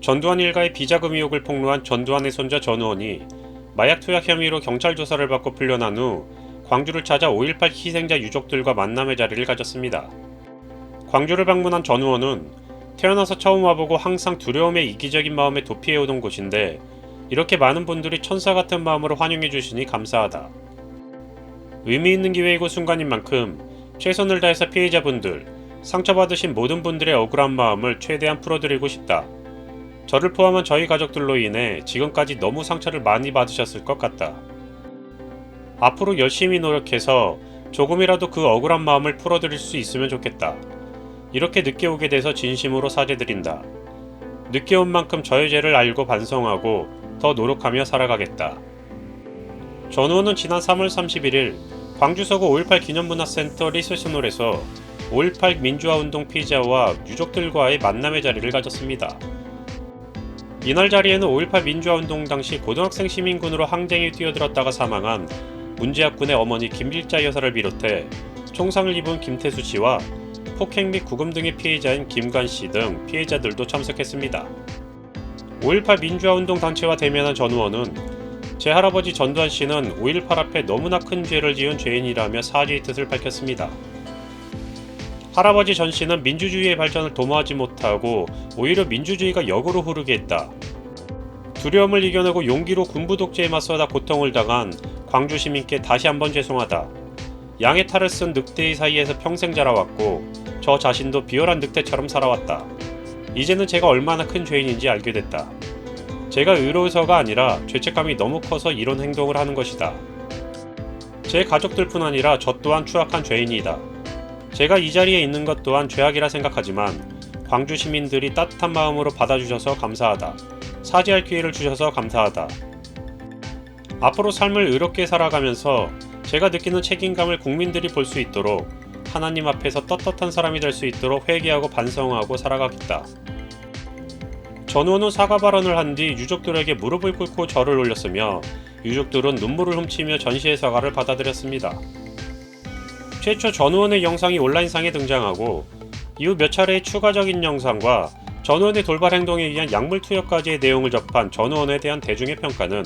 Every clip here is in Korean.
전두환 일가의 비자금 의혹을 폭로한 전두환의 손자 전우원이 마약 투약 혐의로 경찰 조사를 받고 풀려난 후 광주를 찾아 5.18 희생자 유족들과 만남의 자리를 가졌습니다. 광주를 방문한 전우원은 태어나서 처음 와보고 항상 두려움에 이기적인 마음에 도피해오던 곳인데 이렇게 많은 분들이 천사 같은 마음으로 환영해 주시니 감사하다. 의미 있는 기회이고 순간인 만큼 최선을 다해서 피해자분들, 상처받으신 모든 분들의 억울한 마음을 최대한 풀어드리고 싶다. 저를 포함한 저희 가족들로 인해 지금까지 너무 상처를 많이 받으셨을 것 같다. 앞으로 열심히 노력해서 조금이라도 그 억울한 마음을 풀어드릴 수 있으면 좋겠다. 이렇게 늦게 오게 돼서 진심으로 사죄드린다. 늦게 온 만큼 저의 죄를 알고 반성하고 더 노력하며 살아가겠다. 전우는 지난 3월 31일 광주 서구 5.18 기념문화센터 리셉션홀에서 5.18 민주화운동 피해자와 유족들과의 만남의 자리를 가졌습니다. 이날 자리에는 5.18 민주화운동 당시 고등학생 시민군으로 항쟁에 뛰어들었다가 사망한 문재학 군의 어머니 김길자 여사를 비롯해 총상을 입은 김태수 씨와 폭행 및 구금 등의 피해자인 김관 씨 등 피해자들도 참석했습니다. 5.18 민주화운동 단체와 대면한 전 의원은 제 할아버지 전두환 씨는 5.18 앞에 너무나 큰 죄를 지은 죄인이라며 사죄의 뜻을 밝혔습니다. 할아버지 전 씨는 민주주의의 발전을 도모하지 못하고 오히려 민주주의가 역으로 흐르게 했다. 두려움을 이겨내고 용기로 군부 독재에 맞서다 고통을 당한 광주 시민께 다시 한번 죄송하다. 양의 탈을 쓴 늑대의 사이에서 평생 자라왔고 저 자신도 비열한 늑대처럼 살아왔다. 이제는 제가 얼마나 큰 죄인인지 알게 됐다. 제가 의로워서가 아니라 죄책감이 너무 커서 이런 행동을 하는 것이다. 제 가족들뿐 아니라 저 또한 추악한 죄인이다. 제가 이 자리에 있는 것 또한 죄악이라 생각하지만 광주 시민들이 따뜻한 마음으로 받아주셔서 감사하다. 사죄할 기회를 주셔서 감사하다. 앞으로 삶을 의롭게 살아가면서 제가 느끼는 책임감을 국민들이 볼 수 있도록 하나님 앞에서 떳떳한 사람이 될 수 있도록 회개하고 반성하고 살아가겠다. 전우는 사과 발언을 한 뒤 유족들에게 무릎을 꿇고 절을 올렸으며 유족들은 눈물을 훔치며 전시의 사과를 받아들였습니다. 최초 전우원의 영상이 온라인상에 등장하고 이후 몇 차례의 추가적인 영상과 전우원의 돌발 행동에 의한 약물 투여까지의 내용을 접한 전우원에 대한 대중의 평가는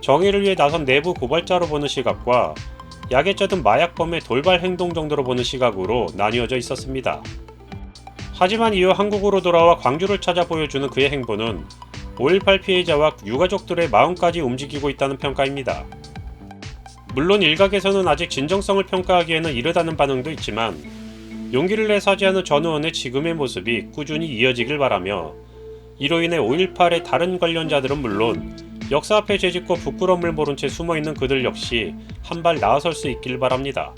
정의를 위해 나선 내부 고발자로 보는 시각과 약에 쩌든 마약범의 돌발 행동 정도로 보는 시각으로 나뉘어져 있었습니다. 하지만 이후 한국으로 돌아와 광주를 찾아 보여주는 그의 행보는 5.18 피해자와 유가족들의 마음까지 움직이고 있다는 평가입니다. 물론 일각에서는 아직 진정성을 평가하기에는 이르다는 반응도 있지만 용기를 내 사죄하는 전 의원의 지금의 모습이 꾸준히 이어지길 바라며 이로 인해 5.18의 다른 관련자들은 물론 역사 앞에 죄짓고 부끄러움을 모른 채 숨어있는 그들 역시 한 발 나아설 수 있길 바랍니다.